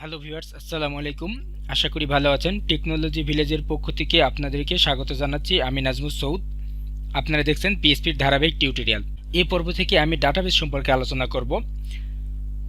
Hello viewers আসসালামু আলাইকুম আশা করি ভালো আছেন। টেকনোলজি ভিলেজের পক্ষ থেকে আপনাদেরকে স্বাগত জানাচ্ছি। আমি নাজমুস সৌদ। আপনারা দেখছেন পিএসপির ধারাবাহিক টিউটোরিয়াল এই পর্ব থেকে আমি ডাটাবেস সম্পর্কে আলোচনা করব।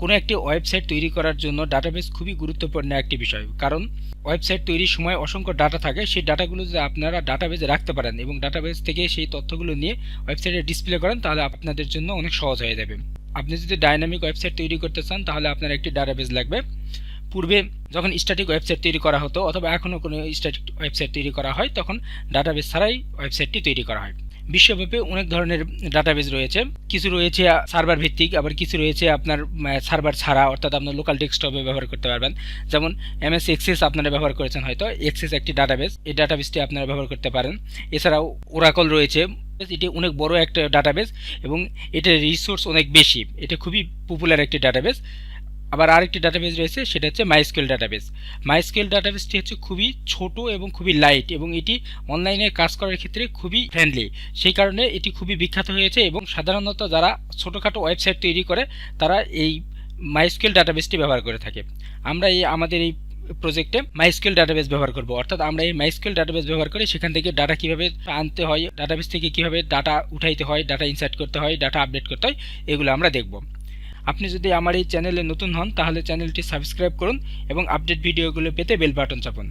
কোনো একটি ওয়েবসাইট তৈরি করার জন্য ডাটাবেস খুবই গুরুত্বপূর্ণ একটি বিষয়। কারণ ওয়েবসাইট তৈরির সময় অসংখ্য ডাটা থাকে। সেই ডাটাগুলো যদি আপনারা ডাটাবেজে রাখতে পারেন এবং ডাটাবেস থেকে সেই তথ্যগুলো নিয়ে ওয়েবসাইটে ডিসপ্লে করেন, তাহলে আপনাদের জন্য অনেক সহজ হয়ে যাবে। আপনি যদি ডাইনামিক ওয়েবসাইট তৈরি করতে চান, তাহলে আপনার একটি ডাটাবেস লাগবে। পূর্বে যখন স্ট্যাটিক ওয়েবসাইট তৈরি করা হতো অথবা এখনও কোনো স্ট্যাটিক ওয়েবসাইট তৈরি করা হয়, তখন ডাটাবেস ছাড়াই ওয়েবসাইটটি তৈরি করা হয়। বিশ্বব্যাপী অনেক ধরনের ডাটাবেস রয়েছে। কিছু রয়েছে সার্ভার ভিত্তিক, আবার কিছু রয়েছে আপনার সার্ভার ছাড়া, অর্থাৎ আপনার লোকাল ডেস্কটপে ব্যবহার করতে পারবেন। যেমন এমএস এক্সেস আপনারা ব্যবহার করেছেন হয়তো এক্সেস একটি ডাটাবেস এই ডাটাবেসটি আপনারা ব্যবহার করতে পারেন। এছাড়াও ওরাকল রয়েছে, এটি অনেক বড় একটা ডাটাবেস এবং এটার রিসোর্স অনেক বেশি। এটা খুবই পপুলার একটি ডাটাবেস আবার আরেকটি ডাটাবেস রয়েছে, সেটা হচ্ছে মাইস্কেল ডাটাবেস মাইস্কেল ডাটাবেসটি হচ্ছে খুবই ছোট এবং খুবই লাইট এবং এটি অনলাইনে কাজ করার ক্ষেত্রে খুবই ফ্রেন্ডলি সেই কারণে এটি খুবই বিখ্যাত হয়েছে এবং সাধারণত যারা ছোটোখাটো ওয়েবসাইট তৈরি করে, তারা এই মাইস্কেল ডাটাবেসটি ব্যবহার করে থাকে। আমরা এই, আমাদের এই প্রজেক্টে মাইস্কেল ডাটাবেস ব্যবহার করব। অর্থাৎ আমরা এই মাইস্কেল ডাটাবেস ব্যবহার করে সেখান থেকে ডাটা কীভাবে আনতে হয় ডাটাবেস থেকে কীভাবে ডাটা উঠাইতে হয় ডাটা ইনসার্ট করতে হয় ডাটা আপডেট করতে হয়, এগুলো আমরা দেখব। আপনি যদি আমার এই চ্যানেলে নতুন হন, তাহলে চ্যানেলটি সাবস্ক্রাইব করুন এবং আপডেট ভিডিওগুলো পেতে বেল বাটন চাপুন।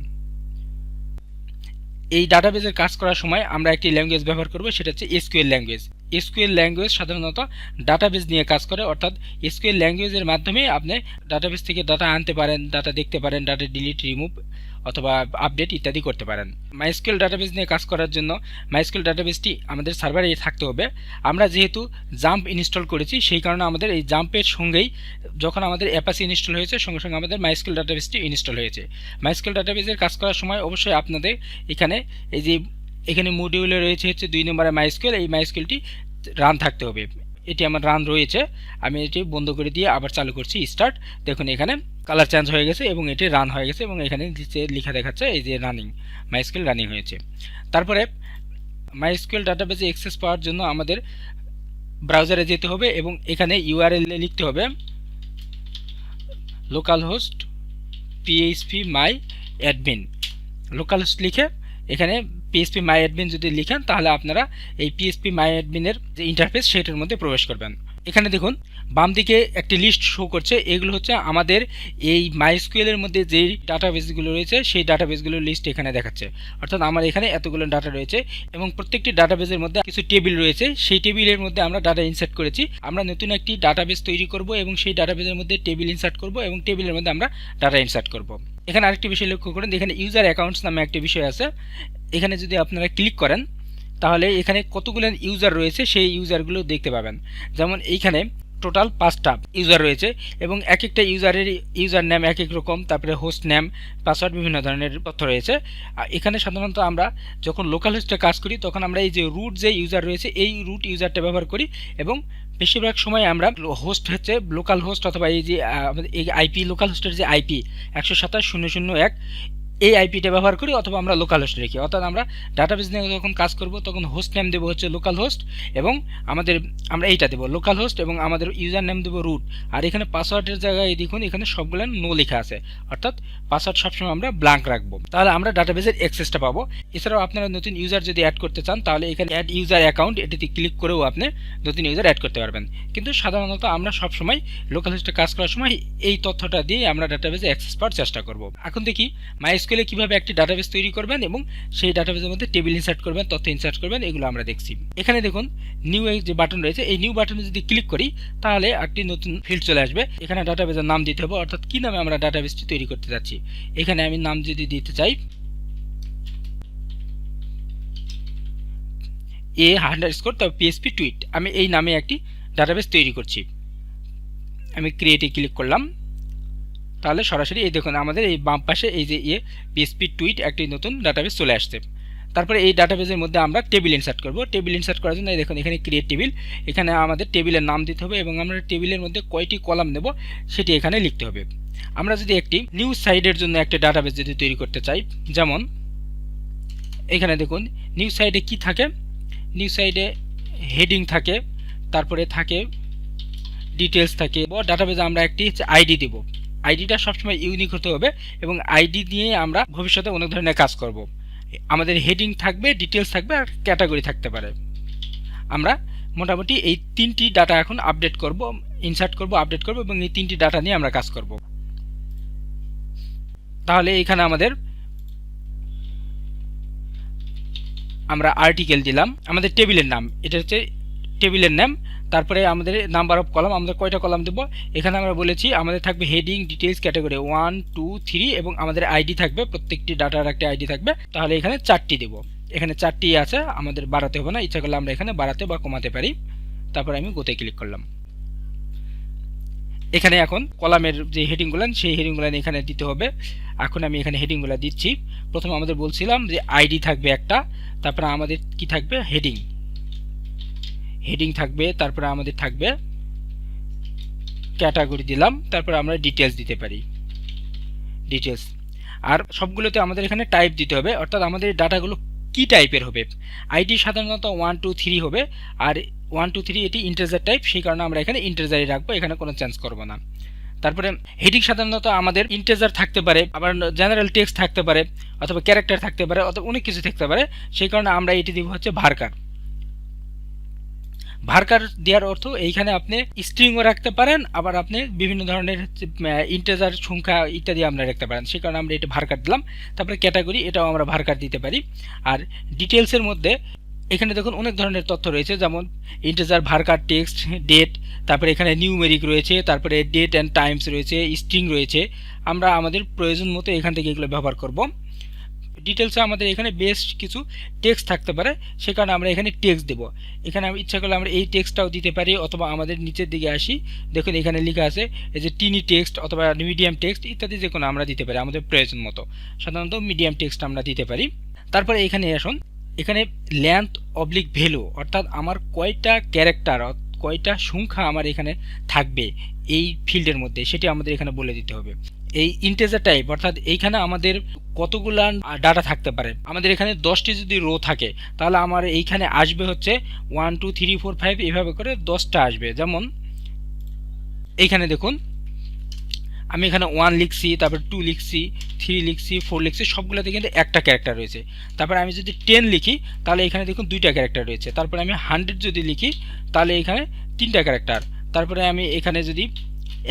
এই ডাটাবেজের কাজ করার সময় আমরা একটি ল্যাঙ্গুয়েজ ব্যবহার করব, সেটা হচ্ছে এসকিউএল ল্যাঙ্গুয়েজ। এসকিউএল ল্যাঙ্গুয়েজ সাধারণত ডাটাবেজ নিয়ে কাজ করে, অর্থাৎ এসকিউএল ল্যাঙ্গুয়েজের মাধ্যমে আপনি ডাটাবেজ থেকে ডাটা আনতে পারেন, ডাটা দেখতে পারেন, ডাটা ডিলিট, রিমুভ অথবা আপডেট ইত্যাদি করতে পারেন। মাইস্কেল ডাটাবেস নিয়ে কাজ করার জন্য মাইস্কেল ডাটাবেসটি আমাদের সার্ভারে থাকতে হবে। আমরা যেহেতু জাম্প ইনস্টল করেছি, সেই কারণে আমাদের এই জাম্পের সঙ্গেই যখন আমাদের অ্যাপাসি ইনস্টল হয়েছে, সঙ্গে সঙ্গে আমাদের মাইস্কেল ডাটাবেসটি ইনস্টল হয়েছে। মাইস্কেল ডাটাবেসের কাজ করার সময় অবশ্যই আপনাদের এখানে এই যে, এখানে মডিউলে রয়েছে হচ্ছে দুই নম্বরের মাইস্কেল এই মাইস্কেলটি রান থাকতে হবে। এটি আমার রান রয়েছে। আমি এটি বন্ধ করে দিয়ে আবার চালু করছি স্টার্ট দেখুন, এখানে কালার চেঞ্জ হয়ে গেছে এবং এটি রান হয়ে গেছে এবং এখানে নিচে লেখা দেখাচ্ছে এই যে রানিং মাইস্কেল রানিং হয়েছে। তারপরে মাইস্কেল ডাটাবেসে অ্যাক্সেস পাওয়ার জন্য আমাদের ব্রাউজারে যেতে হবে এবং এখানে ইউআরএল লিখতে হবে local host PHP my admin local host লিখে এখানে পিএসপি মাই অ্যাডমিন যদি লিখেন, তাহলে আপনারা এই পিএসপি মাই অ্যাডমিনের যে ইন্টারফেস সেটার মধ্যে প্রবেশ করবেন। এখানে দেখুন বাম দিকে একটি লিস্ট শো করছে। এগুলো হচ্ছে আমাদের এই মাইস্কুয়েলের মধ্যে যেই ডাটাবেসগুলো রয়েছে, সেই ডাটাবেসগুলোর লিস্ট এখানে দেখাচ্ছে। অর্থাৎ আমার এখানে এতগুলো ডাটা রয়েছে এবং প্রত্যেকটি ডাটাবেসের মধ্যে কিছু টেবিল রয়েছে। সেই টেবিলের মধ্যে আমরা ডাটা ইনসার্ট করেছি। আমরা নতুন একটি ডাটাবেস তৈরি করব এবং সেই ডাটাবেসের মধ্যে টেবিল ইনসার্ট করব এবং টেবিলের মধ্যে আমরা ডাটা ইনসার্ট করব। এখানে আরেকটি বিষয় লক্ষ্য করুন, এখানে ইউজার অ্যাকাউন্টস নামে একটি বিষয় আছে। এখানে যদি আপনারা ক্লিক করেন, তাহলে এখানে কতগুলো ইউজার রয়েছে সেই ইউজারগুলো দেখতে পাবেন। যেমন এইখানে টোটাল পাঁচটা ইউজার রয়েছে এবং এক একটা ইউজারের ইউজার নেম এক এক রকম, তারপরে হোস্ট নেম পাসওয়ার্ড বিভিন্ন ধরনের তথ্য রয়েছে। আর এখানে সাধারণত আমরা যখন লোকাল হোস্টে কাজ করি, তখন আমরা এই যে রুট যে ইউজার রয়েছে, এই রুট ইউজারটা ব্যবহার করি এবং বেশিরভাগ সময় আমরা হোস্ট হচ্ছে লোকাল হোস্ট অথবা এই যে আমাদের এই আইপি লোকাল হোস্টের যে আইপি একশো সাতাশ শূন্য শূন্য এক এই আইপিটা ব্যবহার করি অথবা আমরা লোকাল হোস্ট রেখি। অর্থাৎ আমরা ডাটাবেস নিয়ে যখন কাজ করব, তখন হোস্ট নেম দেবো হচ্ছে লোকাল হোস্ট এবং আমাদের, আমরা এইটা দেবো লোকাল হোস্ট এবং আমাদের ইউজার নেম দেবো রুট আর এখানে পাসওয়ার্ডের জায়গায় দেখুন, এখানে সবগুলো নো লেখা আছে। অর্থাৎ পাসওয়ার্ড সবসময় আমরা ব্ল্যাঙ্ক রাখব। তাহলে আমরা ডাটাবেসের অ্যাক্সেসটা পাবো। এছাড়াও আপনারা নতুন ইউজার যদি অ্যাড করতে চান, তাহলে এখানে অ্যাড ইউজার অ্যাকাউন্ট এটিতে ক্লিক করেও আপনি নতুন ইউজার অ্যাড করতে পারবেন। কিন্তু সাধারণত আমরা সবসময় লোকাল হোস্টে কাজ করার সময় এই তথ্যটা দিয়ে আমরা ডাটাবেসে অ্যাক্সেস পাওয়ার চেষ্টা করব। এখন দেখি মাইস্কুলে কীভাবে একটি ডাটাবেস তৈরি করবেন এবং সেই ডাটাবেসের মধ্যে টেবিল ইনসার্ট করবেন, তথ্য ইনসার্ট করবেন, এগুলো আমরা দেখছি। এখানে দেখুন নিউ যে বাটন রয়েছে, এই নিউ বাটনে যদি ক্লিক করি, তাহলে একটি নতুন ফিল্ড চলে আসবে। এখানে ডাটাবেসের নাম দিতে হবে, অর্থাৎ কী নামে আমরা ডাটাবেসটি তৈরি করতে যাচ্ছি? এখানে আমি নাম যদি দিতে চাই এ হান্ডার স্কোর তবে পিএসপি টুইট আমি এই নামে একটি ডাটাবেস তৈরি করছি। আমি ক্রিয়েটে ক্লিক করলাম। তাহলে সরাসরি এই দেখুন, আমাদের এই বাম পাশে এই যে ইয়ে পিএসপি টুইট একটি নতুন ডাটাবেস চলে আসছে। তারপরে এই ডাটাবেসের মধ্যে আমরা টেবিল ইনসার্ট করব। টেবিল ইনসার্ট করার জন্য দেখুন, এখানে ক্রিয়েট টেবিল এখানে আমাদের টেবিলের নাম দিতে হবে এবং আমরা টেবিলের মধ্যে কয়টি কলাম নেব সেটি এখানে লিখতে হবে। আমরা যদি একটি নিউজ সাইডের জন্য একটা ডাটাবেস যদি তৈরি করতে চাই, যেমন এখানে দেখুন নিউজ সাইডে কি থাকে? নিউজ সাইডে হেডিং থাকে, তারপরে থাকে ডিটেলস থাকে, বা ডাটাবেসে আমরা একটি আইডি দেব। আইডিটা সবসময় ইউনিক হতে হবে এবং আইডি দিয়ে আমরা ভবিষ্যতে অনেক ধরনের কাজ করব। আমাদের হেডিং থাকবে ডিটেলস থাকবে আর ক্যাটাগরি থাকতে পারে। আমরা মোটামুটি এই তিনটি ডাটা এখন আপডেট করব ইনসার্ট করব আপডেট করব এবং এই তিনটি ডাটা নিয়ে আমরা কাজ করব। তাহলে এখানে আমাদের আমরা আর্টিকেল দিলাম। আমাদের টেবিলের নাম, এটা হচ্ছে টেবিলের নাম, তারপরে আমাদের নাম্বার অফ কলাম আমাদের কয়টা কলাম দেবো? এখানে আমরা বলেছি আমাদের থাকবে heading details category one two three এবং আমাদের আইডি থাকবে, প্রত্যেকটি ডাটার একটা আইডি থাকবে। তাহলে এখানে চারটি দেব। এখানে চারটি আছে, আমাদের বাড়াতে হবে না, ইচ্ছা করলে আমরা এখানে বাড়াতে বা কমাতে পারি। তারপরে আমি গোতে ক্লিক করলাম। এখানে এখন কলামের যে হেডিংগুলো সেই হেডিংগুলো এখানে দিতে হবে। এখন আমি এখানে হেডিংগুলো দিচ্ছি। প্রথমে আমাদের বলছিলাম যে আইডি থাকবে একটা, তারপরে আমাদের কি থাকবে? হেডিং হেডিং থাকবে, তারপরে আমাদের থাকবে ক্যাটাগরি দিলাম, তারপরে আমরা ডিটেলস দিতে পারি। ডিটেলস আর সবগুলোতে আমাদের এখানে টাইপ দিতে হবে, অর্থাৎ আমাদের ডাটাগুলো কি টাইপের হবে? আইডি সাধারণত ওয়ান টু থ্রি হবে, আর ওয়ান টু থ্রি এটি ইন্টারজার টাইপ সেই কারণে আমরা এখানে ইন্টারজারই রাখব, এখানে কোনো চেঞ্জ করব না। তারপরে হেডিং সাধারণত আমাদের ইন্টেজার থাকতে পারে, আবার জেনারেল টেক্সট থাকতে পারে, অথবা ক্যারেক্টার থাকতে পারে, অথবা অনেক কিছু থাকতে পারে, সেই কারণে আমরা এটি দিব হচ্ছে ভারকার ভারকার দেওয়ার অর্থ এইখানে আপনি স্ট্রিংও রাখতে পারেন, আবার আপনি বিভিন্ন ধরনের ইন্টেজার সংখ্যা ইত্যাদি আমরা রাখতে পারেন। সেই কারণে আমরা এটা ভারকার দিলাম। তারপরে ক্যাটাগরি এটাও আমরা ভারকার দিতে পারি। আর ডিটেলসের মধ্যে এখানে দেখুন অনেক ধরনের তথ্য রয়েছে, যেমন ইন্টেজার ভারকার টেক্সট ডেট তারপরে এখানে নিউমেরিক রয়েছে, তারপরে ডেট অ্যান্ড টাইমস রয়েছে স্ট্রিং রয়েছে। আমরা আমাদের প্রয়োজন মতো এখান থেকে এগুলো ব্যবহার করব। ডিটেলসে আমাদের এখানে বেশ কিছু টেক্সট থাকতে পারে, সে কারণে আমরা এখানে টেক্সট দেব। এখানে আমি ইচ্ছা করলে আমরা এই টেক্সটটাও দিতে পারি, অথবা আমাদের নিচের দিকে আসি, দেখুন এখানে লেখা আছে, এই যে টিনি টেক্সট অথবা মিডিয়াম টেক্সট ইত্যাদি যে কোনো আমরা দিতে পারি, আমাদের প্রয়োজন মতো। সাধারণত মিডিয়াম টেক্সট আমরা দিতে পারি। তারপরে এখানে আসুন, এখানে লেন্থ অবলিক ভ্যালু অর্থাৎ আমার কয়টা ক্যারেক্টার কয়টা সংখ্যা আমার এখানে থাকবে এই ফিল্ডের মধ্যে, সেটি আমাদের এখানে বলে দিতে হবে। এই ইন্টেজার টাইপ অর্থাৎ এইখানে আমাদের কতগুলা ডাটা থাকতে পারে। আমাদের এখানে দশটি যদি রো থাকে, তাহলে আমার এইখানে আসবে হচ্ছে one two three four five এভাবে করে দশটা আসবে। যেমন এইখানে দেখুন, আমি এখানে ওয়ান লিখছি, তারপর টু লিখছি থ্রি লিখছি ফোর লিখছি, সবগুলোতে কিন্তু একটা ক্যারেক্টার রয়েছে। তারপর আমি যদি টেন লিখি, তাহলে এখানে দেখুন দুইটা ক্যারেক্টার রয়েছে। তারপরে আমি হান্ড্রেড যদি লিখি, তাহলে এখানে তিনটা ক্যারেক্টার তারপরে আমি এখানে যদি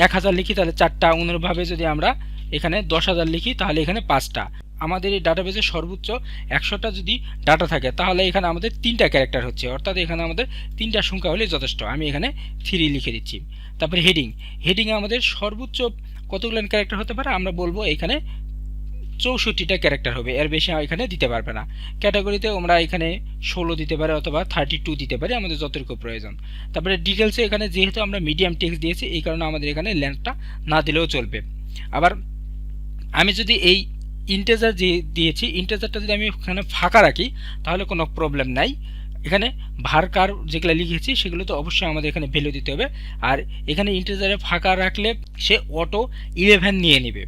এক হাজার লিখি, তাহলে চারটা অনুরূপভাবে যদি আমরা এখানে দশ হাজার লিখি, তাহলে এখানে পাঁচটা। আমাদের এই ডাটাবেসে সর্বোচ্চ একশোটা যদি ডাটা থাকে, তাহলে এখানে আমাদের তিনটা ক্যারেক্টার হচ্ছে। অর্থাৎ এখানে আমাদের তিনটা সংখ্যা হলে যথেষ্ট। আমি এখানে থ্রি লিখে দিচ্ছি। তারপরে হেডিং হেডিংয়ে আমাদের সর্বোচ্চ কতগুলো ক্যারেক্টার হতে পারে? আমরা বলব এখানে চৌষট্টিটা ক্যারেক্টার হবে, এর বেশি এখানে দিতে পারবে না। ক্যাটাগরিতে আমরা এখানে ষোলো দিতে পারি অথবা থার্টি টু দিতে পারি, আমাদের যতটুকু প্রয়োজন। তারপরে ডিটেলসে এখানে যেহেতু আমরা মিডিয়াম টেক্সট দিয়েছি, এই কারণে আমাদের এখানে লেন্থটা না দিলেও চলবে। আবার আমি যদি এই ইন্টেজার যে দিয়েছি ইন্টেজারটা যদি আমি এখানে ফাঁকা রাখি, তাহলে কোনো প্রবলেম নাই। এখানে ভারকার যেগুলো লিখেছি, সেগুলো তো অবশ্যই আমাদের এখানে ভ্যালু দিতে হবে। আর এখানে ইন্টেজারে ফাঁকা রাখলে সে অটো ইলেভেন নিয়ে নেবে।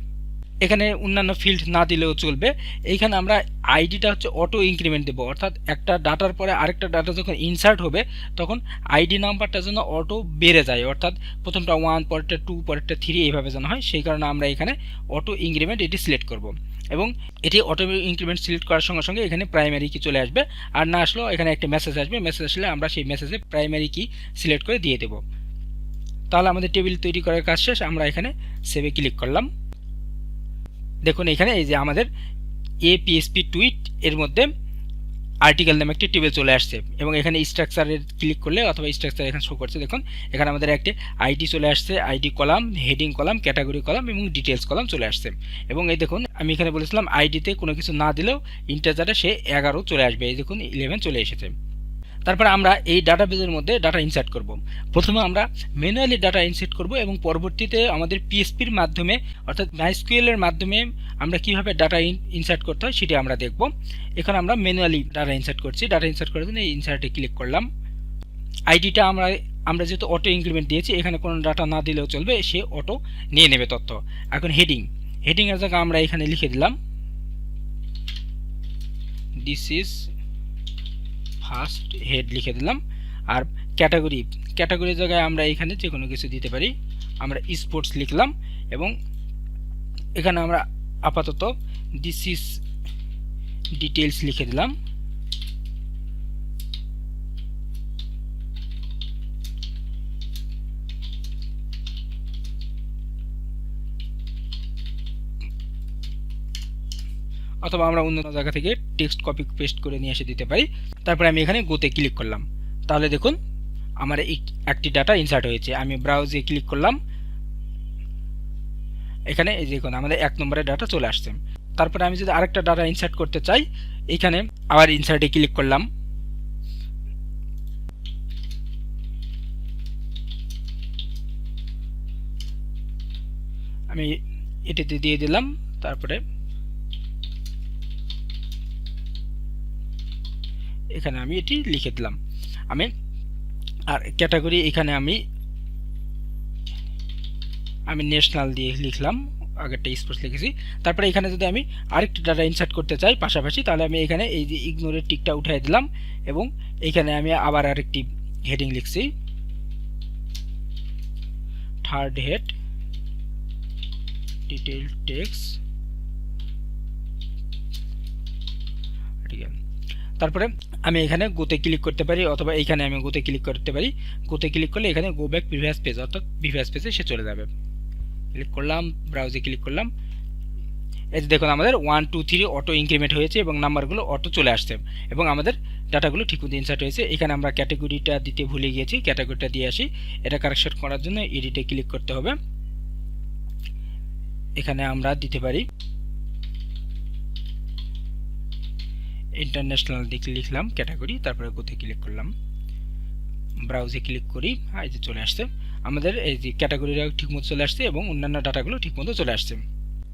এখানে অন্যান্য ফিল্ড না দিলেও চলবে। এইখানে আমরা আইডিটা হচ্ছে অটো ইনক্রিমেন্ট দেবো। অর্থাৎ একটা ডাটার পরে আরেকটা ডাটা যখন ইনসার্ট হবে, তখন আইডি নাম্বারটা যেন অটো বেড়ে যায়। অর্থাৎ প্রথমটা ওয়ান পরেরটা টু পরেরটা থ্রি এইভাবে যেন হয়, সেই কারণে আমরা এখানে অটো ইনক্রিমেন্ট এটি সিলেক্ট করব। এবং এটি অটো ইনক্রিমেন্ট সিলেক্ট করার সঙ্গে সঙ্গে এখানে প্রাইমারি কি চলে আসবে। আর না আসলেও এখানে একটা মেসেজ আসবে। মেসেজ আসলে আমরা সেই মেসেজে প্রাইমারি কি সিলেক্ট করে দিয়ে দেবো। তাহলে আমাদের টেবিল তৈরি করার কাজ শেষ। আমরা এখানে সেভে ক্লিক করলাম। দেখুন, এখানে এই যে আমাদের এ পিএসপি টুইট এর মধ্যে আর্টিকেল নামে একটি টেবিল চলে আসছে এবং এখানে স্ট্রাকচারের ক্লিক করলে অথবা স্ট্রাকচার এখানে শো করছে। দেখুন, এখানে আমাদের একটি আইডি চলে আসছে ID column heading column category column এবং ডিটেলস কলাম চলে আসছে। এবং এই দেখুন, আমি এখানে বলেছিলাম আইডিতে কোনো কিছু না দিলেও ইন্টারজারে সে এগারো চলে আসবে। এই দেখুন ইলেভেন চলে এসেছে। তারপরে আমরা এই ডাটাবেজের মধ্যে ডাটা ইনসার্ট করব। প্রথমে আমরা ম্যানুয়ালি ডাটা ইনসার্ট করব এবং পরবর্তীতে আমাদের পিএসপির মাধ্যমে, অর্থাৎ মাইস্কুয়েলের মাধ্যমে আমরা কীভাবে ডাটা ইনসার্ট করতে হয় সেটি আমরা দেখব। এখানে আমরা ম্যানুয়ালি ডাটা ইনসার্ট করছি। ডাটা ইনসার্ট করার জন্য এই ইনসার্টে ক্লিক করলাম। আইডিটা আমরা আমরা যেহেতু অটো ইনক্রিমেন্ট দিয়েছি, এখানে কোনো ডাটা না দিলেও চলবে, সে অটো নিয়ে নেবে তথ্য। এখন হেডিং। হেডিংয়ের জায়গায় আমরা এখানে লিখে দিলাম। দিস ইজ ফার্স্ট হেড লিখে দিলাম। আর ক্যাটাগরি ক্যাটাগরির জায়গায় আমরা এখানে যে কোনো কিছু দিতে পারি। আমরা স্পোর্টস লিখলাম এবং এখানে আমরা আপাতত ইজ ডিটেলস লিখে দিলাম। অথবা আমরা অন্য জায়গা থেকে টেক্সট কপি পেস্ট করে নিয়ে এসে দিতে পারি। তারপরে আমি এখানে গোতে ক্লিক করলাম। তাহলে দেখুন, আমার একটি ডাটা ইনসার্ট হয়েছে। আমি ব্রাউজে ক্লিক করলাম। এখানে এই দেখুন, আমাদের এক নম্বরের ডাটা চলে আসছে। তারপরে আমি যদি আরেকটা ডাটা ইনসার্ট করতে চাই, এখানে আবার ইনসার্টে ক্লিক করলাম। আমি এটিতে দিয়ে দিলাম। তারপরে এখানে আমি এটি লিখে দিলাম। আমি আর ক্যাটাগরি এখানে আমি আমি ন্যাশনাল দিয়ে লিখলাম, আগেরটা স্পোর্টস লিখেছি। তারপরে এখানে যদি আমি আরেকটি ডাটা ইনসার্ট করতে চাই পাশাপাশি, তাহলে আমি এখানে এই যে ইগনোরের টিকটা উঠাই দিলাম এবং এখানে আমি আবার আরেকটি হেডিং লিখছি। থার্ড হেড ডিটেল টেক্স ঠিক আছে। তারপরে আমি এখানে গোতে ক্লিক করতে পারি অথবা এইখানে আমি গোতে ক্লিক করতে পারি। গোতে ক্লিক করলে এখানে গো ব্যাক প্রিভিয়াস পেজ অর্থাৎ প্রিভিয়াস পেজে সে চলে যাবে। ক্লিক করলাম ব্রাউজে ক্লিক করলাম। এই যে দেখুন, আমাদের one two three auto increment হয়েছে এবং নাম্বারগুলো অটো চলে আসছে এবং আমাদের ডাটাগুলো ঠিকমতো ইনসার্ট হয়েছে। এখানে আমরা ক্যাটাগরিটা দিতে ভুলে গিয়েছি ক্যাটাগরিটা দিয়ে আসি। এটা কারেকশন করার জন্য এডিটে ক্লিক করতে হবে। এখানে আমরা দিতে পারি ইন্টারন্যাশনাল দিকে লিখলাম ক্যাটাগরি তারপরে কোথায় ক্লিক করলাম। ব্রাউজে ক্লিক করি হ্যাঁ এই যে চলে আসছে। আমাদের এই যে ক্যাটাগরিটা ঠিকমতো চলে আসছে এবং অন্যান্য ডাটাগুলো ঠিকমতো চলে আসছে।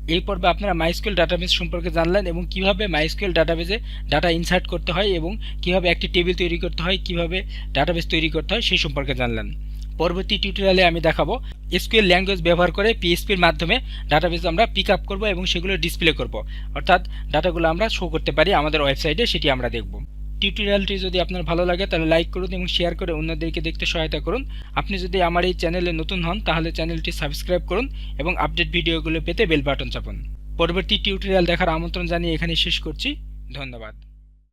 এই পর্বে আপনারা মাইস্কুয়েল ডাটাবেস সম্পর্কে জানলেন এবং কীভাবে মাইস্কুয়েল ডাটাবেসে ডাটা ইনসার্ট করতে হয় এবং কীভাবে একটি টেবিল তৈরি করতে হয়, কীভাবে ডাটাবেস তৈরি করতে হয়, সেই সম্পর্কে জানলেন। পরবর্তী টিউটোরিয়ালে আমি দেখাবো এসকিউএল ল্যাঙ্গুয়েজ ব্যবহার করে পিএসপির মাধ্যমে ডাটাবেস আমরা পিক আপ করব এবং সেগুলো ডিসপ্লে করব। অর্থাৎ ডাটাগুলো আমরা শো করতে পারি আমাদের ওয়েবসাইটে সেটি আমরা দেখব। টিউটোরিয়ালটি যদি আপনার ভালো লাগে, তাহলে লাইক করুন এবং শেয়ার করে অন্যদেরকে দেখতে সহায়তা করুন। আপনি যদি আমার এই চ্যানেলে নতুন হন, তাহলে চ্যানেলটি সাবস্ক্রাইব করুন এবং আপডেট ভিডিওগুলো পেতে বেল বাটন চাপুন। পরবর্তী টিউটোরিয়াল দেখার আমন্ত্রণ জানিয়ে এখানে শেষ করছি। ধন্যবাদ।